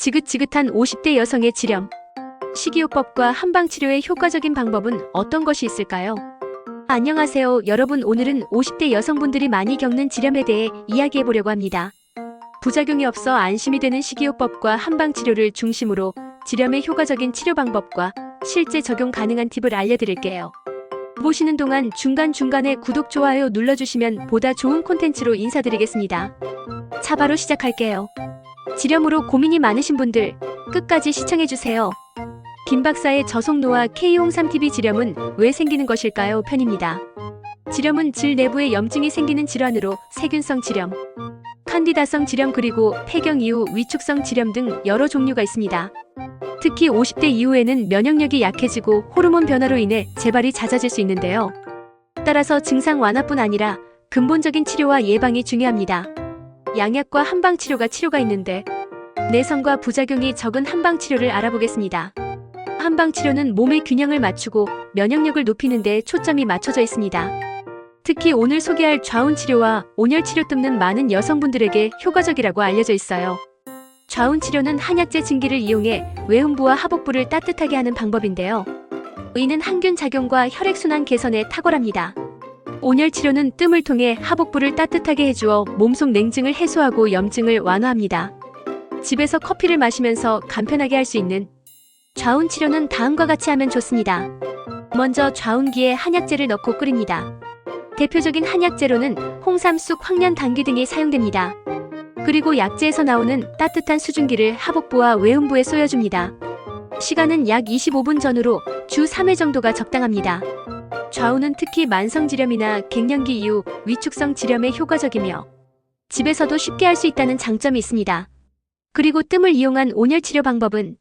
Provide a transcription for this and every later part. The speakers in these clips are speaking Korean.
지긋지긋한 50대 여성의 지렴. 식이요법과 한방치료의 효과적인 방법은 어떤 것이 있을까요? 안녕하세요. 여러분 오늘은 50대 여성분들이 많이 겪는 지렴에 대해 이야기해 보려고 합니다. 부작용이 없어 안심이 되는 식이요법과 한방치료를 중심으로 지렴의 효과적인 치료 방법과 실제 적용 가능한 팁을 알려드릴게요. 보시는 동안 중간중간에 구독, 좋아요 눌러주시면 보다 좋은 콘텐츠로 인사드리겠습니다. 자, 바로 시작할게요. 지렴으로 고민이 많으신 분들 끝까지 시청해주세요. 김 박사의 저속노화 K홍삼TV 지렴은 왜 생기는 것일까요? 편입니다. 지렴은 질 내부에 염증이 생기는 질환으로 세균성 지렴, 칸디다성 지렴 그리고 폐경 이후 위축성 지렴 등 여러 종류가 있습니다. 특히 50대 이후에는 면역력이 약해지고 호르몬 변화로 인해 재발이 잦아질 수 있는데요. 따라서 증상 완화뿐 아니라 근본적인 치료와 예방이 중요합니다. 양약과 한방 치료가 치료가 있는데 내성과 부작용이 적은 한방 치료를 알아보겠습니다. 한방 치료는 몸의 균형을 맞추고 면역력을 높이는 데 초점이 맞춰져 있습니다. 특히 오늘 소개할 좌운 치료와 온열 치료 뜯는 많은 여성분들에게 효과적이라고 알려져 있어요. 좌운 치료는 한약재 증기를 이용해 외음부와 하복부를 따뜻하게 하는 방법인데요. 이는 항균 작용과 혈액순환 개선에 탁월합니다. 온열 치료는 뜸을 통해 하복부를 따뜻하게 해주어 몸속 냉증을 해소하고 염증을 완화합니다. 집에서 커피를 마시면서 간편하게 할 수 있는 좌운 치료는 다음과 같이 하면 좋습니다. 먼저 좌운기에 한약재를 넣고 끓입니다. 대표적인 한약재로는 홍삼, 쑥, 황련, 당귀 등이 사용됩니다. 그리고 약재에서 나오는 따뜻한 수증기를 하복부와 외음부에 쏘여줍니다. 시간은 약 25분 전후로 주 3회 정도가 적당합니다. 좌우는 특히 만성지렴이나 갱년기 이후 위축성 지렴에 효과적이며 집에서도 쉽게 할 수 있다는 장점이 있습니다. 그리고 뜸을 이용한 온열 치료 방법은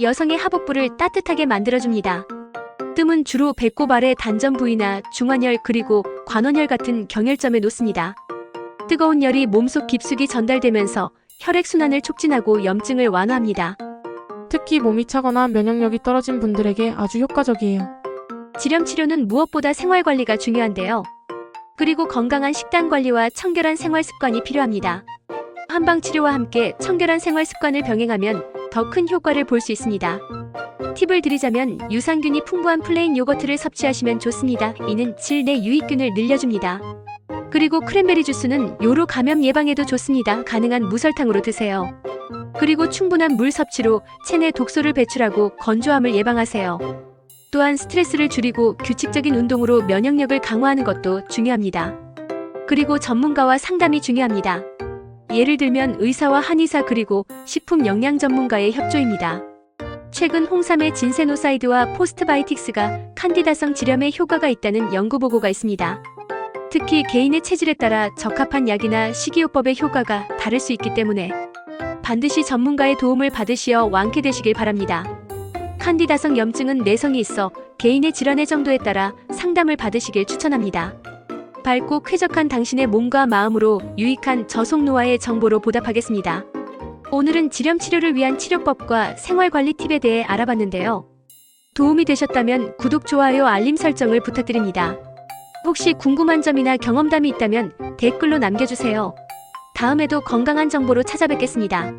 여성의 하복부를 따뜻하게 만들어줍니다. 뜸은 주로 배꼽 아래 단전 부위나 중환혈 그리고 관원혈 같은 경혈점에 놓습니다. 뜨거운 열이 몸속 깊숙이 전달되면서 혈액순환을 촉진하고 염증을 완화합니다. 특히 몸이 차거나 면역력이 떨어진 분들에게 아주 효과적이에요. 지렴 치료는 무엇보다 생활 관리가 중요한데요. 그리고 건강한 식단 관리와 청결한 생활 습관이 필요합니다. 한방 치료와 함께 청결한 생활 습관을 병행하면 더 큰 효과를 볼 수 있습니다. 팁을 드리자면 유산균이 풍부한 플레인 요거트를 섭취하시면 좋습니다. 이는 질내 유익균을 늘려줍니다. 그리고 크랜베리 주스는 요로 감염 예방에도 좋습니다. 가능한 무설탕으로 드세요. 그리고 충분한 물 섭취로 체내 독소를 배출하고 건조함을 예방하세요. 또한 스트레스를 줄이고 규칙적인 운동으로 면역력을 강화하는 것도 중요합니다. 그리고 전문가와 상담이 중요합니다. 예를 들면 의사와 한의사 그리고 식품 영양 전문가의 협조입니다. 최근 홍삼의 진세노사이드와 포스트바이틱스가 칸디다성 지렴에 효과가 있다는 연구 보고가 있습니다. 특히 개인의 체질에 따라 적합한 약이나 식이요법의 효과가 다를 수 있기 때문에 반드시 전문가의 도움을 받으시어 완쾌되시길 바랍니다. 칸디다성 염증은 내성이 있어 개인의 질환의 정도에 따라 상담을 받으시길 추천합니다. 밝고 쾌적한 당신의 몸과 마음으로 유익한 저속노화의 정보로 보답하겠습니다. 오늘은 지렴 치료를 위한 치료법과 생활관리 팁에 대해 알아봤는데요. 도움이 되셨다면 구독, 좋아요, 알림 설정을 부탁드립니다. 혹시 궁금한 점이나 경험담이 있다면 댓글로 남겨주세요. 다음에도 건강한 정보로 찾아뵙겠습니다.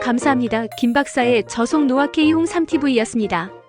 감사합니다. 김 박사의 저속 노화 K 홍 3TV였습니다.